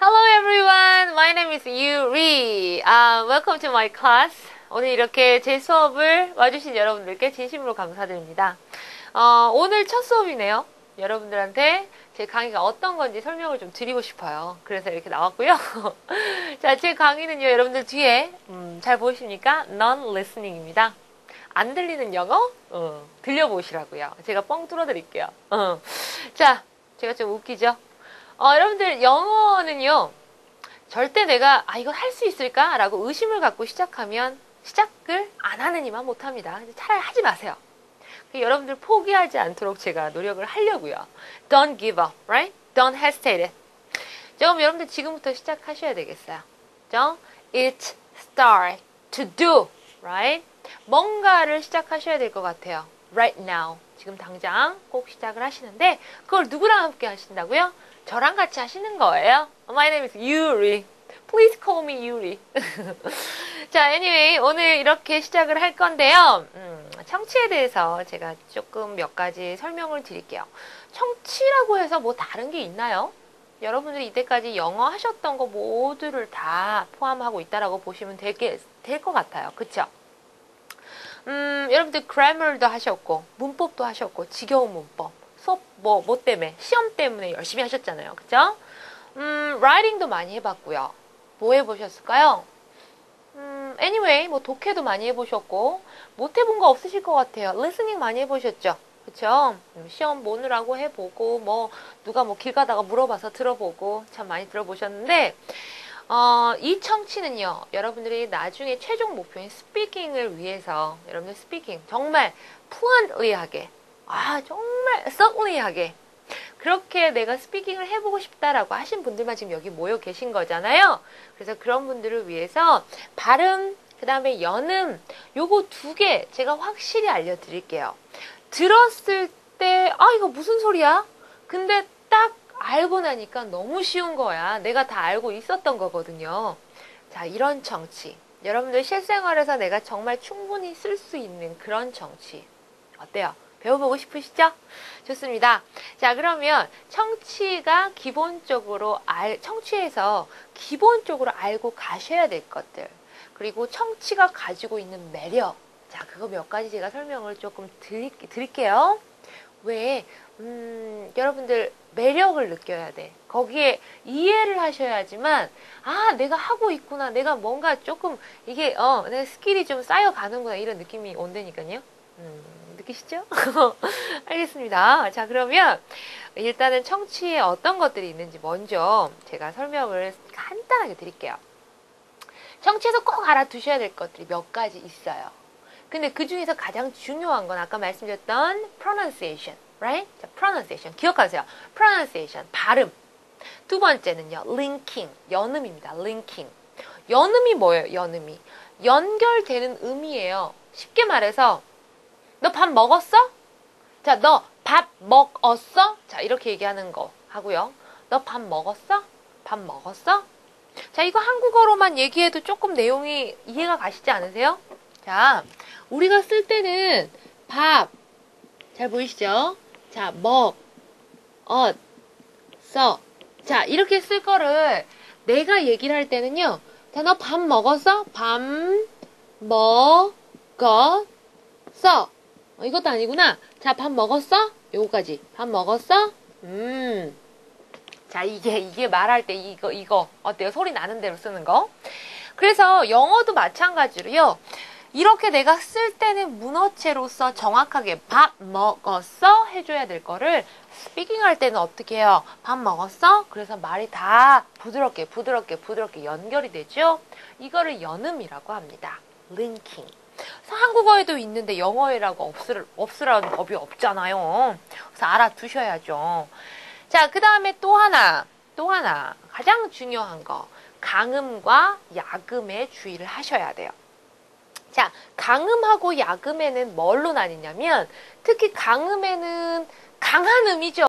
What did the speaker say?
Hello everyone. My name is Yuri. Uh, welcome to my class. 오늘 이렇게 제 수업을 와주신 여러분들께 진심으로 감사드립니다. 어, 오늘 첫 수업이네요. 여러분들한테 제 강의가 어떤 건지 설명을 좀 드리고 싶어요. 그래서 이렇게 나왔고요. 자, 제 강의는요, 여러분들 뒤에 음, 잘 보이십니까? Non-listening입니다. 안 들리는 영어 어, 들려보시라고요. 제가 뻥 뚫어드릴게요. 어. 자, 제가 좀 웃기죠? 어, 여러분들 영어는요. 절대 내가 아 이거 할수 있을까라고 의심을 갖고 시작하면 시작을 안 하는 이만 못합니다. 차라리 하지 마세요. 여러분들 포기하지 않도록 제가 노력을 하려고요. Don't give up, right? Don't hesitate it. 그럼 여러분들 지금부터 시작하셔야 되겠어요. 그죠? It start to do, right? 뭔가를 시작하셔야 될 것 같아요. Right now. 지금 당장 꼭 시작을 하시는데 그걸 누구랑 함께 하신다고요? 저랑 같이 하시는 거예요. My name is Yuri. Please call me Yuri. 자, anyway, 오늘 이렇게 시작을 할 건데요. 음, 청취에 대해서 제가 조금 몇 가지 설명을 드릴게요. 청취라고 해서 뭐 다른 게 있나요? 여러분들이 이때까지 영어 하셨던 거 모두를 다 포함하고 있다라고 보시면 될것 될 같아요. 그쵸? 음, 여러분들 grammar도 하셨고, 문법도 하셨고, 지겨운 문법, 수업 뭐, 뭐 때문에, 시험 때문에 열심히 하셨잖아요. 그쵸? 음, writing도 많이 해봤고요. 뭐 해보셨을까요? 음, anyway, 뭐 독해도 많이 해보셨고, 못 해본 거 없으실 것 같아요. listening 많이 해보셨죠? 그쵸? 음, 시험 보느라고 해보고, 뭐, 누가 뭐 길 가다가 물어봐서 들어보고, 참 많이 들어보셨는데, 어, 이 청취는요, 여러분들이 나중에 최종 목표인 스피킹을 위해서, 여러분들 스피킹, 정말 fluently하게, 아, 정말 썩리하게, 그렇게 내가 스피킹을 해보고 싶다라고 하신 분들만 지금 여기 모여 계신 거잖아요. 그래서 그런 분들을 위해서 발음, 그 다음에 연음, 요거 두 개 제가 확실히 알려드릴게요. 들었을 때, 아, 이거 무슨 소리야? 근데 딱 알고 나니까 너무 쉬운 거야. 내가 다 알고 있었던 거거든요. 자, 이런 정치. 여러분들 실생활에서 내가 정말 충분히 쓸 수 있는 그런 정치. 어때요? 배워보고 싶으시죠? 좋습니다. 자, 그러면 청취가 기본적으로 알, 청취에서 기본적으로 알고 가셔야 될 것들. 그리고 청취가 가지고 있는 매력. 자, 그거 몇 가지 제가 설명을 조금 드릴, 드릴게요. 왜, 음, 여러분들 매력을 느껴야 돼. 거기에 이해를 하셔야지만, 아, 내가 하고 있구나. 내가 뭔가 조금, 이게, 어, 내 스킬이 좀 쌓여가는구나. 이런 느낌이 온다니까요. 음, 느끼시죠? 알겠습니다. 자, 그러면 일단은 청취에 어떤 것들이 있는지 먼저 제가 설명을 간단하게 드릴게요. 청취에서 꼭 알아두셔야 될 것들이 몇 가지 있어요. 근데 그 중에서 가장 중요한 건 아까 말씀드렸던 pronunciation, right? 자, pronunciation 기억하세요. pronunciation 발음. 두 번째는요, linking 연음입니다. linking 연음이 뭐예요? 연음이 연결되는 음이에요. 쉽게 말해서 너 밥 먹었어? 자, 너 밥 먹었어? 자, 이렇게 얘기하는 거 하고요. 너 밥 먹었어? 밥 먹었어? 자, 이거 한국어로만 얘기해도 조금 내용이 이해가 가시지 않으세요? 자, 우리가 쓸 때는 밥, 잘 보이시죠? 자, 먹, 엇, 써. 자, 이렇게 쓸 거를 내가 얘기를 할 때는요. 자, 너 밥 먹었어? 밥, 먹었어. 어, 이것도 아니구나. 자, 밥 먹었어? 요거까지. 밥 먹었어? 음. 자, 이게, 이게 말할 때 이거, 이거. 어때요? 소리 나는 대로 쓰는 거. 그래서 영어도 마찬가지로요. 이렇게 내가 쓸 때는 문어체로서 정확하게 밥 먹었어? 해줘야 될 거를 스피킹 할 때는 어떻게 해요? 밥 먹었어? 그래서 말이 다 부드럽게, 부드럽게, 부드럽게 연결이 되죠? 이거를 연음이라고 합니다. linking. 한국어에도 있는데 영어에라고 없을, 없으라는 법이 없잖아요. 그래서 알아두셔야죠. 자, 그 다음에 또 하나, 또 하나. 가장 중요한 거. 강음과 야금에 주의를 하셔야 돼요. 자, 강음하고 야금에는 뭘로 나뉘냐면, 특히 강음에는 강한 음이죠.